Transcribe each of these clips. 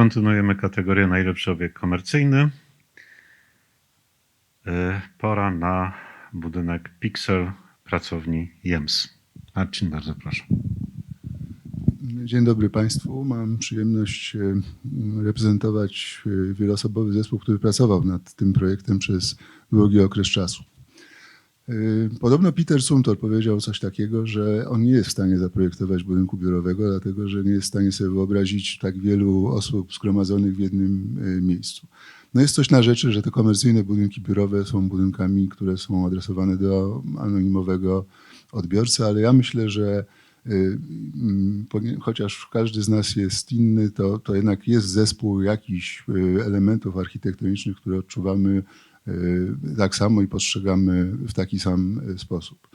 Kontynuujemy kategorię najlepszy obiekt komercyjny. E, Pora na budynek Pixel pracowni JEMS. Marcin, bardzo proszę. Dzień dobry Państwu. Mam przyjemność e, reprezentować e, wieloosobowy zespół, który pracował nad tym projektem przez długi okres czasu. E, Podobno Peter Suntor powiedział coś takiego, że on nie jest w stanie zaprojektować budynku biurowego, dlatego że nie jest w stanie sobie wyobrazić tak wielu osób zgromadzonych w jednym e, miejscu. No jest coś na rzeczy, że te komercyjne budynki biurowe są budynkami, które są adresowane do anonimowego odbiorcy, ale ja myślę, że y, mm, chociaż każdy z nas jest inny, to, to jednak jest zespół jakichś y, elementów architektonicznych, które odczuwamy y, tak samo i postrzegamy w taki sam y, sposób.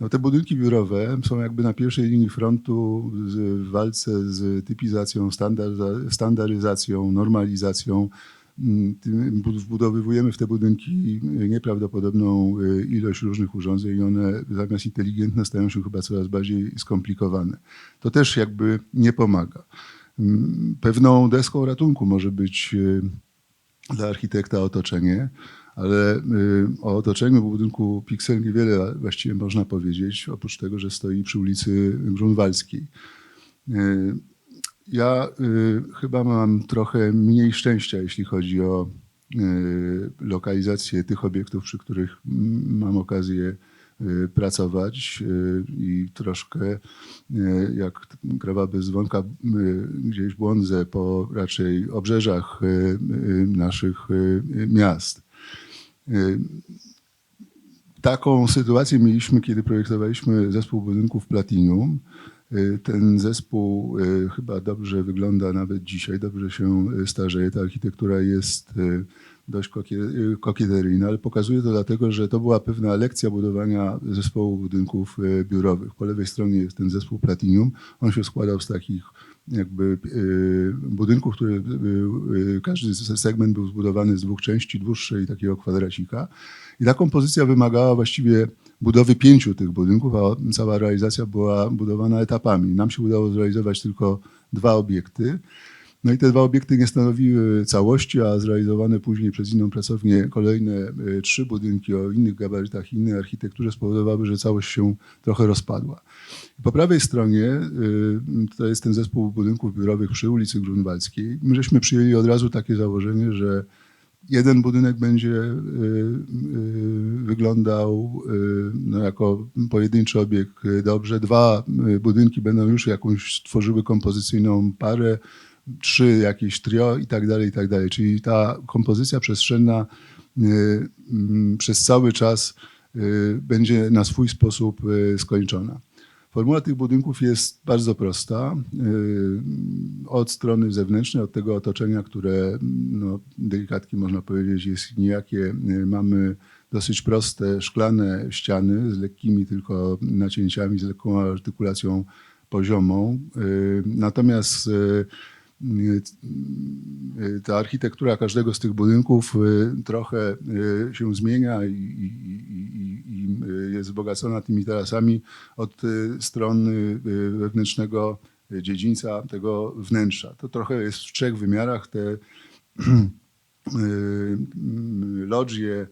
No, te budynki biurowe są jakby na pierwszej linii frontu w walce z typizacją, standaryzacją, normalizacją. Mm, Wbudowywujemy w te budynki nieprawdopodobną y, ilość różnych urządzeń i one zamiast inteligentne stają się chyba coraz bardziej skomplikowane. To też jakby nie pomaga. Mm, Pewną deską ratunku może być y, dla architekta otoczenie, ale y, o otoczeniu budynku Pixel niewiele właściwie można powiedzieć, oprócz tego, że stoi przy ulicy Grunwaldzkiej. Y, Ja y, chyba mam trochę mniej szczęścia, jeśli chodzi o lokalizację tych obiektów, przy których mam okazję pracować i troszkę jak krawa bez dzwonka gdzieś błądzę po raczej obrzeżach naszych miast. Y, Taką sytuację mieliśmy, kiedy projektowaliśmy zespół budynków Platinum. Y, Ten zespół y, chyba dobrze wygląda nawet dzisiaj, dobrze się starzeje. Ta architektura jest dość kokie- kokieteryjna, ale pokazuje to dlatego, że to była pewna lekcja budowania zespołu budynków y, biurowych. Po lewej stronie jest ten zespół Platinum. On się składał z takich jakby y, budynków, które y, każdy segment był zbudowany z dwóch części, dłuższej takiego kwadracika. I ta kompozycja wymagała właściwie budowy pięciu tych budynków, a cała realizacja była budowana etapami. Nam się udało zrealizować tylko dwa obiekty. No i te dwa obiekty nie stanowiły całości, a zrealizowane później przez inną pracownię kolejne y, trzy budynki o innych gabarytach innej architekturze spowodowały, że całość się trochę rozpadła. Po prawej stronie y, to jest ten zespół budynków biurowych przy ulicy Grunwaldzkiej. My żeśmy przyjęli od razu takie założenie, że jeden budynek będzie y, wyglądał no, jako pojedynczy obiekt dobrze, dwa budynki będą już jakąś tworzyły kompozycyjną parę, trzy jakieś trio i tak dalej, i tak dalej. Czyli ta kompozycja przestrzenna y, mm, przez cały czas y, będzie na swój sposób y, skończona. Formuła tych budynków jest bardzo prosta. Od strony zewnętrznej, od tego otoczenia, które no, delikatnie można powiedzieć jest nijakie, mamy dosyć proste szklane ściany z lekkimi tylko nacięciami, z lekką artykulacją poziomą. Natomiast ta architektura każdego z tych budynków yy, trochę yy, się zmienia i, i, i, jest wzbogacona tymi tarasami od y, strony y, wewnętrznego y, dziedzińca, tego wnętrza. To trochę jest w trzech wymiarach. Te y, y, lodżie,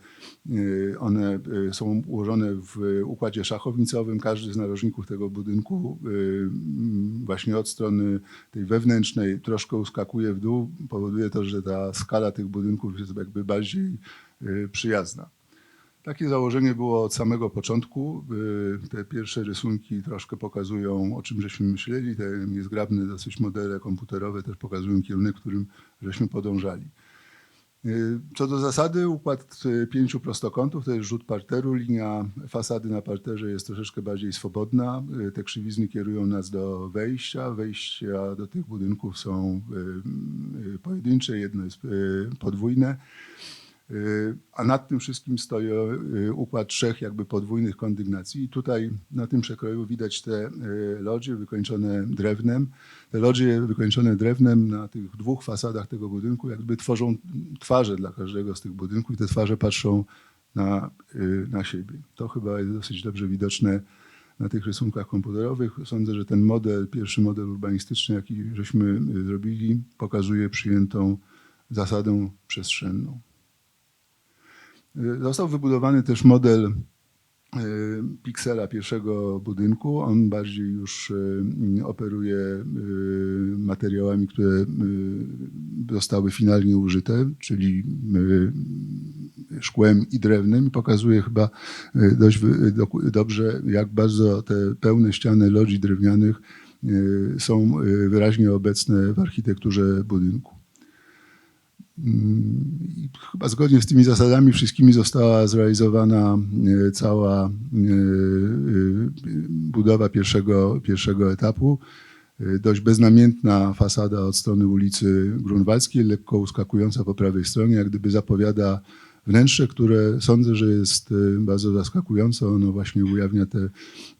y, one są ułożone w układzie szachownicowym. Każdy z narożników tego budynku właśnie od strony tej wewnętrznej troszkę uskakuje w dół. Powoduje to, że ta skala tych budynków jest jakby bardziej przyjazna. Takie założenie było od samego początku. Te pierwsze rysunki troszkę pokazują, o czym żeśmy myśleli. Te niezgrabne dosyć modele komputerowe też pokazują kierunek, którym żeśmy podążali. Y, Co do zasady, układ y, pięciu prostokątów to jest rzut parteru. Linia fasady na parterze jest troszeczkę bardziej swobodna. Y, Te krzywizny kierują nas do wejścia. Wejścia do tych budynków są pojedyncze, jedno jest podwójne. Y, A nad tym wszystkim stoi y, układ trzech jakby podwójnych kondygnacji. I tutaj na tym przekroju widać te y, lodzie wykończone drewnem. Te lodzie wykończone drewnem na tych dwóch fasadach tego budynku jakby tworzą twarze dla każdego z tych budynków i te twarze patrzą na, na siebie. To chyba jest dosyć dobrze widoczne na tych rysunkach komputerowych. Sądzę, że ten model, pierwszy model urbanistyczny, jaki żeśmy zrobili, pokazuje przyjętą zasadę przestrzenną. Został wybudowany też model y, piksela pierwszego budynku. On bardziej już y, operuje y, materiałami, które zostały finalnie użyte, czyli szkłem i drewnem pokazuje chyba dość dobrze, jak bardzo te pełne ściany lodzi drewnianych są wyraźnie obecne w architekturze budynku. Mm, chyba zgodnie z tymi zasadami wszystkimi została zrealizowana e, cała e, e, budowa pierwszego, pierwszego etapu. Dość beznamiętna fasada od strony ulicy Grunwaldzkiej, lekko uskakująca po prawej stronie, jak gdyby zapowiada wnętrze, które sądzę, że jest bardzo zaskakujące. Ono właśnie ujawnia te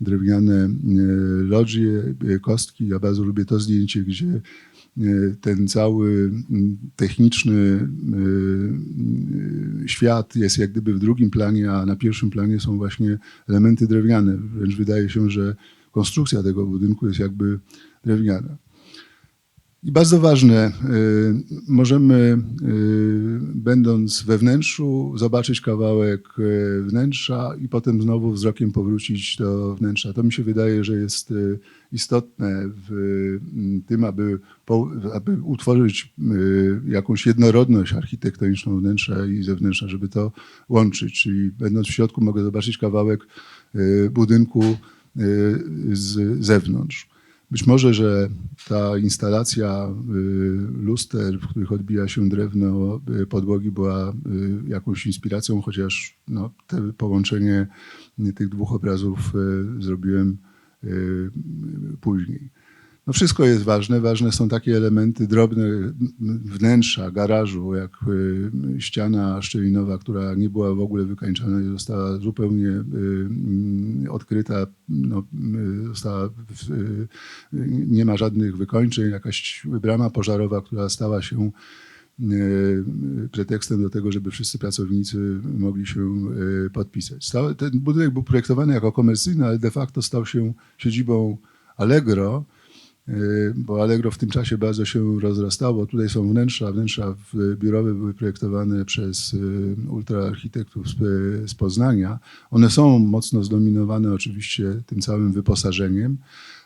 drewniane lodzie, kostki. Ja bardzo lubię to zdjęcie, gdzie ten cały mm, techniczny e, świat jest jak gdyby w drugim planie, a na pierwszym planie są właśnie elementy drewniane. Wręcz wydaje się, że konstrukcja tego budynku jest jakby drewniana. I bardzo ważne, y, możemy, y, będąc we wnętrzu, zobaczyć kawałek y, wnętrza i potem znowu wzrokiem powrócić do wnętrza. To mi się wydaje, że jest y, istotne w y, tym, aby, aby utworzyć y, jakąś jednorodność architektoniczną wnętrza i zewnętrza, żeby to łączyć. Czyli będąc w środku mogę zobaczyć kawałek y, budynku y, z zewnątrz. Być może, że ta instalacja luster, w których odbija się drewno podłogi, była jakąś inspiracją, chociaż no, te połączenie tych dwóch obrazów zrobiłem później. No wszystko jest ważne. Ważne są takie elementy drobne wnętrza, garażu, jak y, ściana szczelinowa, która nie była w ogóle wykańczana i została zupełnie y, mm, odkryta. No, y, została, w- y, nie ma żadnych wykończeń. Jakaś brama pożarowa, która stała się y, pretekstem do tego, żeby wszyscy pracownicy mogli się y, podpisać. Ten budynek był projektowany jako komercyjny, ale de facto stał się siedzibą Allegro, y, bo Allegro w tym czasie bardzo się rozrastało. Tutaj są wnętrza, wnętrza biurowe były projektowane przez y, ultraarchitektów z Poznania. One są mocno zdominowane oczywiście tym całym wyposażeniem,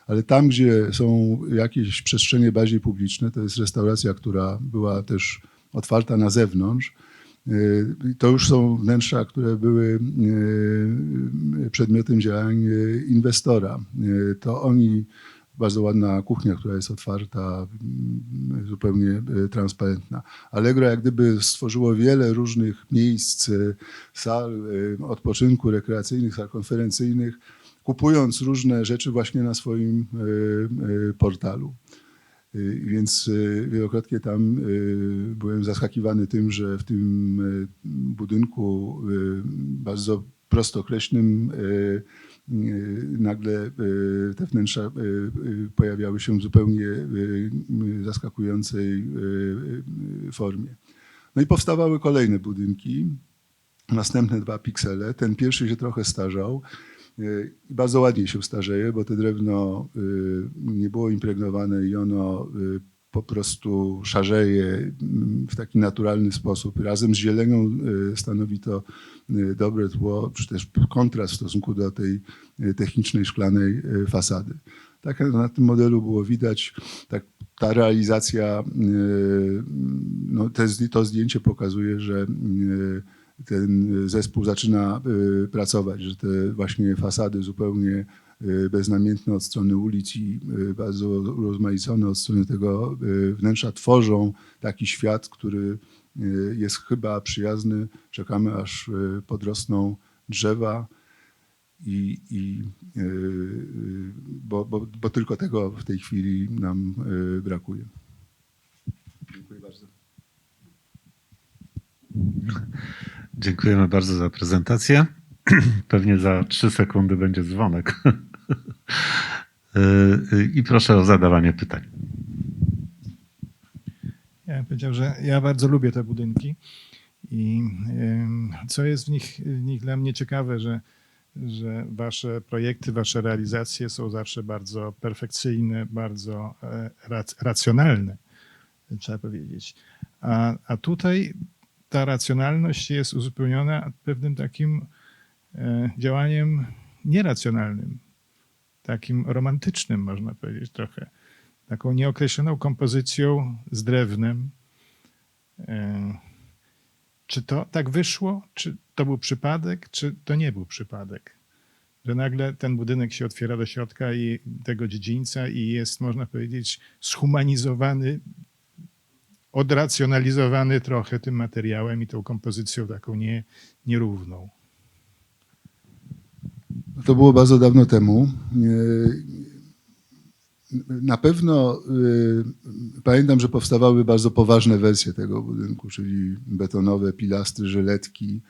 ale tam, gdzie są jakieś przestrzenie bardziej publiczne, to jest restauracja, która była też otwarta na zewnątrz. y, To już są wnętrza, które były y, przedmiotem działań y, inwestora. To oni, bardzo ładna kuchnia, która jest otwarta, zupełnie transparentna. Allegro jak gdyby stworzyło wiele różnych miejsc, sal odpoczynku rekreacyjnych, sal konferencyjnych, kupując różne rzeczy właśnie na swoim y, y, portalu. Y, Więc wielokrotnie tam byłem zaskakiwany tym, że w tym budynku bardzo prostokreślnym y, nagle te wnętrza pojawiały się w zupełnie zaskakującej formie. No i powstawały kolejne budynki, następne dwa piksele. Ten pierwszy się trochę starzał. Y, I bardzo ładnie się starzeje, bo to drewno y, nie było impregnowane i ono y, po prostu szarzeje mm, w taki naturalny sposób. Razem z zielenią stanowi to dobre tło, czy też kontrast w stosunku do tej technicznej szklanej fasady. Tak na tym modelu było widać, tak, ta realizacja, no, te, to zdjęcie pokazuje, że ten zespół zaczyna y, pracować, że te właśnie fasady zupełnie y, beznamiętne od strony ulic i bardzo urozmaicone od strony tego wnętrza tworzą taki świat, który jest chyba przyjazny. Czekamy aż podrosną drzewa i, i bo, bo, bo tylko tego w tej chwili nam brakuje. Dziękuję bardzo. Dziękujemy bardzo za prezentację. Pewnie za trzy sekundy będzie dzwonek. Y, y, I proszę o zadawanie pytań. Ja bym powiedział, że ja bardzo lubię te budynki i em, co jest w nich, w nich dla mnie ciekawe, że że wasze projekty, wasze realizacje są zawsze bardzo perfekcyjne, bardzo e, rac- racjonalne, trzeba powiedzieć. A, a tutaj ta racjonalność jest uzupełniona pewnym takim e, działaniem nieracjonalnym, takim romantycznym, można powiedzieć trochę. Taką nieokreśloną kompozycją z drewnem. E, Czy to tak wyszło? Czy to był przypadek, czy to nie był przypadek? Że nagle ten budynek się otwiera do środka i tego dziedzińca i jest, można powiedzieć, zhumanizowany, odracjonalizowany trochę tym materiałem i tą kompozycją taką nie, nierówną. To było bardzo dawno temu. E, Na pewno e, pamiętam, że powstawały bardzo poważne wersje tego budynku, czyli betonowe pilastry, żyletki.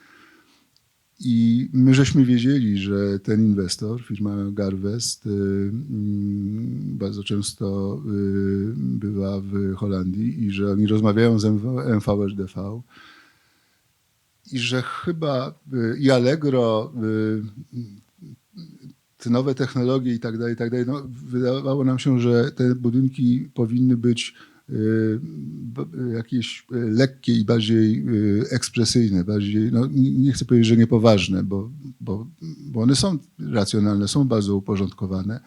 I my żeśmy wiedzieli, że ten inwestor, firma Garvest, e, mm, bardzo często e, bywa w Holandii i że oni rozmawiają z MVSDV i że chyba e, i Allegro te nowe technologie i tak dalej, i tak dalej, no, wydawało nam się, że te budynki powinny być y, jakieś y, lekkie i bardziej y, ekspresyjne, bardziej, no, nie chcę powiedzieć, że niepoważne, bo, bo, bo one są racjonalne, są bardzo uporządkowane,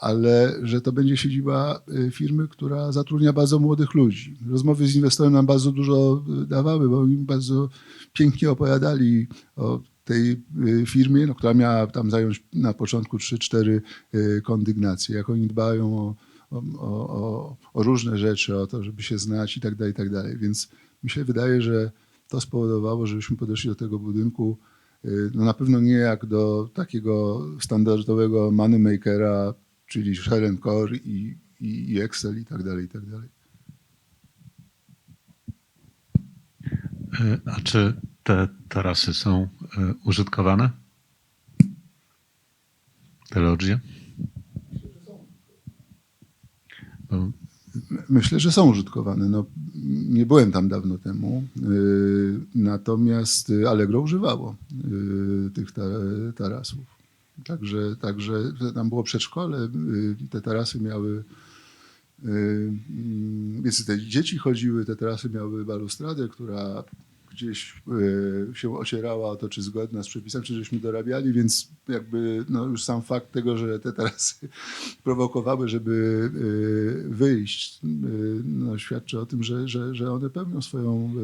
ale że to będzie siedziba y, firmy, która zatrudnia bardzo młodych ludzi. Rozmowy z inwestorem nam bardzo dużo y, dawały, bo oni bardzo pięknie opowiadali o tej y, firmie, no, która miała tam zająć na początku 3-4 y, kondygnacje, jak oni dbają o, o, o, o- różne rzeczy, o to, żeby się znać i tak dalej, i tak dalej. Więc mi się wydaje, że to spowodowało, żebyśmy podeszli do tego budynku y, no na pewno nie jak do takiego standardowego moneymakera, czyli share core i, i, i Excel i tak dalej, i tak dalej. E, A czy te tarasy są e, użytkowane? Te lodgie? Bo Myślę, że są użytkowane. No, nie byłem tam dawno temu, yy, natomiast y, Allegro używało yy, tych ta, tarasów. Także, także tam było przedszkole, yy, te tarasy miały, mm, więc te dzieci chodziły, te tarasy miały balustradę, która gdzieś yy, się ocierała o to, czy zgodna z przepisami, czy żeśmy dorabiali, więc jakby no, już sam fakt tego, że te tarasy prowokowały, żeby y, wyjść, y, no, świadczy o tym, że, że, że one pełnią swoją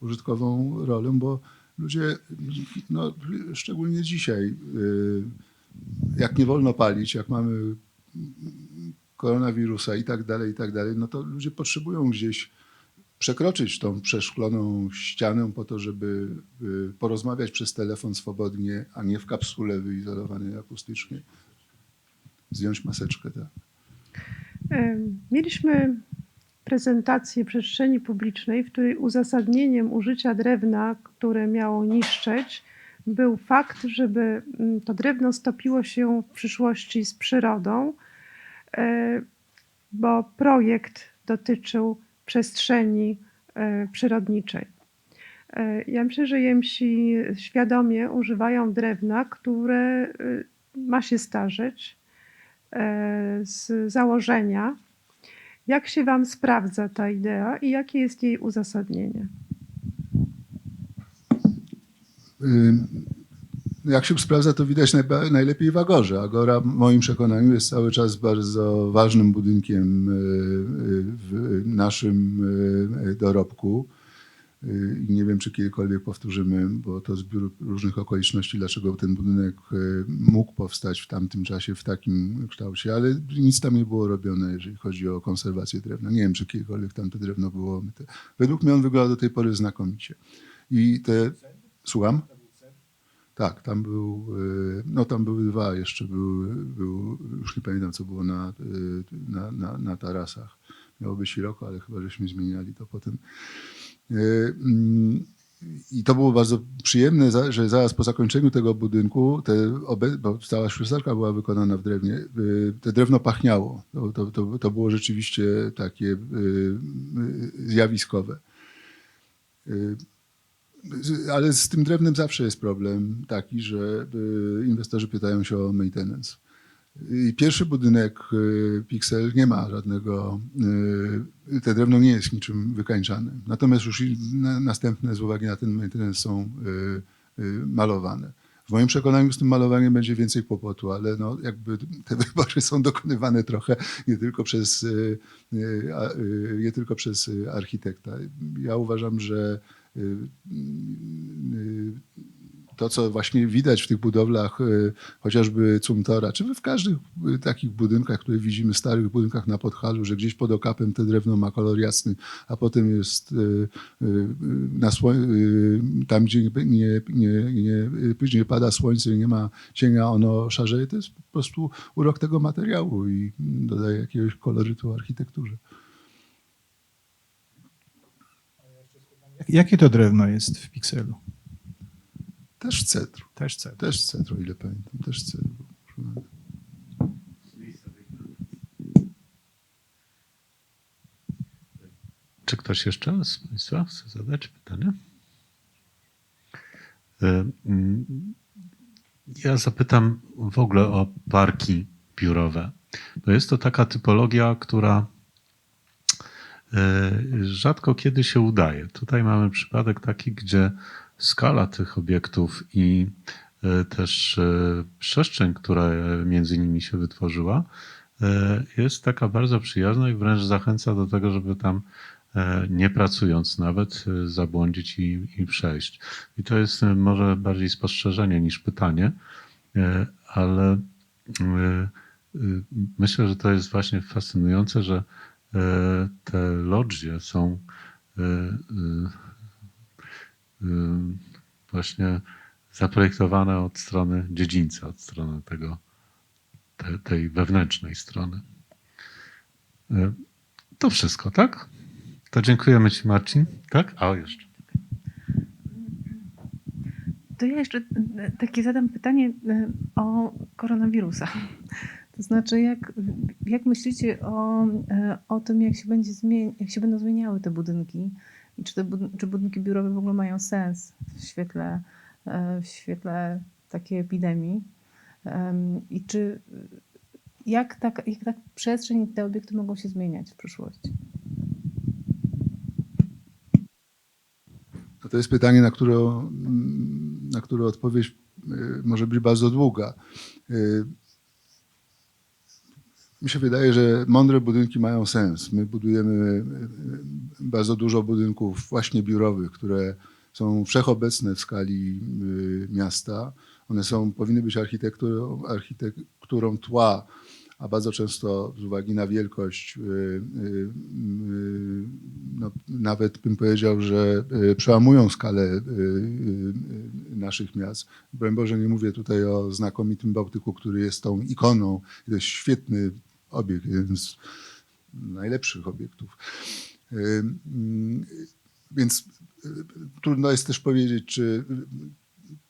użytkową rolę, bo ludzie, no, szczególnie dzisiaj, jak nie wolno palić, jak mamy koronawirusa i tak dalej, i tak dalej, no to ludzie potrzebują gdzieś przekroczyć tą przeszkloną ścianę po to, żeby y, porozmawiać przez telefon swobodnie, a nie w kapsule wyizolowanej akustycznie. Zdjąć maseczkę, tak. Mieliśmy prezentację przestrzeni publicznej, w której uzasadnieniem użycia drewna, które miało niszczyć, był fakt, żeby mm, to drewno stopiło się w przyszłości z przyrodą, e, bo projekt dotyczył przestrzeni e, przyrodniczej. E, Ja myślę, że Jemsi świadomie używają drewna, które e, ma się starzeć, z założenia. Jak się Wam sprawdza ta idea i jakie jest jej uzasadnienie? Jak się sprawdza, to widać najlepiej w Agorze. Agora, w moim przekonaniu, jest cały czas bardzo ważnym budynkiem y, y, w naszym y, dorobku. Nie wiem, czy kiedykolwiek powtórzymy, bo to zbiór różnych okoliczności, dlaczego ten budynek mógł powstać w tamtym czasie w takim kształcie, ale nic tam nie było robione, jeżeli chodzi o konserwację drewna. Nie wiem, czy kiedykolwiek tam to drewno było. Według mnie on wygląda do tej pory znakomicie. I te... Słucham? Tak, tam był, y, no tam były dwa jeszcze, był, był, już nie pamiętam co było na, y, na, na, na tarasach. Miało być Siroko, ale chyba żeśmy zmieniali to potem. Y, mm, I to było bardzo przyjemne, że zaraz po zakończeniu tego budynku, te bo cała ślusarka była wykonana w drewnie, te drewno pachniało. To, to, to, to było rzeczywiście takie zjawiskowe. Ale z tym drewnem zawsze jest problem taki, że y, inwestorzy pytają się o maintenance. I pierwszy budynek y, Pixel nie ma żadnego, y, te drewno nie jest niczym wykańczane. Natomiast już następne z uwagi na ten maintenance są malowane. W moim przekonaniu z tym malowaniem będzie więcej kłopotu, ale no, jakby te wybory są dokonywane trochę nie tylko przez, nie tylko przez architekta. Ja uważam, że to, co właśnie widać w tych budowlach, y, chociażby Cumtora, czy w każdych y, takich budynkach, które widzimy, starych budynkach na Podhalu, że gdzieś pod okapem te drewno ma kolor jasny, a potem jest y, y, y, na y, tam, gdzie nie, nie, nie, nie, później pada słońce i nie ma cienia, ono szarzeje, to jest po prostu urok tego materiału i dodaje jakiegoś kolorytu architekturze. Jakie to drewno jest w pikselu? Też cedr, Też cedr. też cedr, o ile pamiętam, też cedr. Czy ktoś jeszcze z Państwa chce zadać pytanie? E, mm, Ja zapytam w ogóle o parki biurowe. Bo jest to taka typologia, która rzadko kiedy się udaje. Tutaj mamy przypadek taki, gdzie skala tych obiektów i e, też e, przestrzeń, która między nimi się wytworzyła, e, jest taka bardzo przyjazna i wręcz zachęca do tego, żeby tam e, nie pracując nawet e, zabłądzić i, i przejść. I to jest e, może bardziej spostrzeżenie niż pytanie, e, ale e, e, myślę, że to jest właśnie fascynujące, że e, te lodże są e, e, e, właśnie zaprojektowane od strony dziedzińca, od strony tego, te, tej wewnętrznej strony. E, To wszystko, tak? To dziękujemy Ci, Marcin. Tak? A jeszcze. To ja jeszcze e, takie zadam pytanie e, o koronawirusa. To znaczy, jak, jak myślicie o, e, o tym, jak się, będzie zmieni- jak się będą zmieniały te budynki i czy, te bud- czy budynki biurowe w ogóle mają sens w świetle, e, w świetle takiej epidemii? Em, I czy jak tak, jak tak przestrzeń i te obiekty mogą się zmieniać w przyszłości? To jest pytanie, na które, na które odpowiedź y, może być bardzo długa. Mi się wydaje, że mądre budynki mają sens. My budujemy y, bardzo dużo budynków właśnie biurowych, które są wszechobecne w skali y, miasta. One są, powinny być architekturą, architekturą tła, a bardzo często z uwagi na wielkość, y, y, no, nawet bym powiedział, że przełamują skalę naszych miast. Broń Boże, nie mówię tutaj o znakomitym Bałtyku, który jest tą ikoną. To jest świetny obiekt, jeden z najlepszych obiektów. Y, mm, Więc y, trudno jest też powiedzieć, czy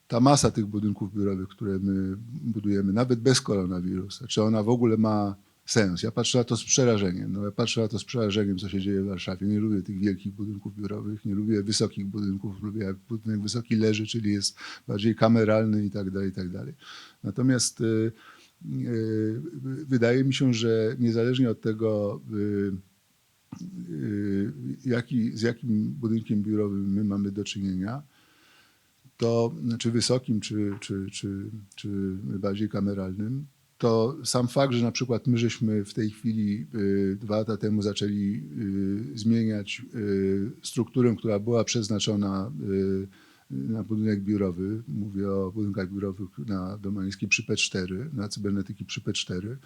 ta masa tych budynków biurowych, które my budujemy, nawet bez koronawirusa, czy ona w ogóle ma sens? Ja patrzę na to z przerażeniem. No, ja patrzę na to z przerażeniem, co się dzieje w Warszawie. Nie lubię tych wielkich budynków biurowych, nie lubię wysokich budynków, lubię jak budynek wysoki leży, czyli jest bardziej kameralny i tak dalej, i tak dalej. Natomiast y, wydaje mi się, że niezależnie od tego, y, y, jaki, z jakim budynkiem biurowym my mamy do czynienia, to czy wysokim, czy, czy, czy, czy bardziej kameralnym, to sam fakt, że na przykład my żeśmy w tej chwili y, dwa lata temu zaczęli y, zmieniać y, strukturę, która była przeznaczona y, na budynek biurowy, mówię o budynkach biurowych na Domańskiej przy P4, na cybernetyki przy P4,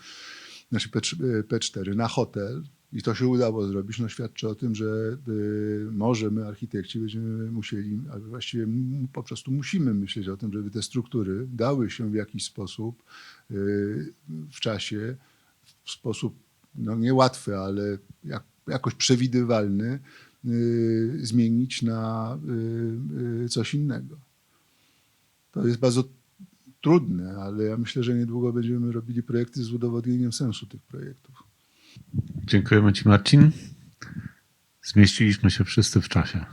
znaczy P3, P4 na hotel. I to się udało zrobić, no świadczy o tym, że y, może my architekci będziemy musieli, albo właściwie po prostu musimy myśleć o tym, żeby te struktury dały się w jakiś sposób y, w czasie, w sposób no niełatwy, ale jak, jakoś przewidywalny zmienić na y, y, coś innego. To jest bardzo trudne, ale ja myślę, że niedługo będziemy robili projekty z udowodnieniem sensu tych projektów. Dziękujemy Ci, Marcin. Zmieściliśmy się wszyscy w czasie.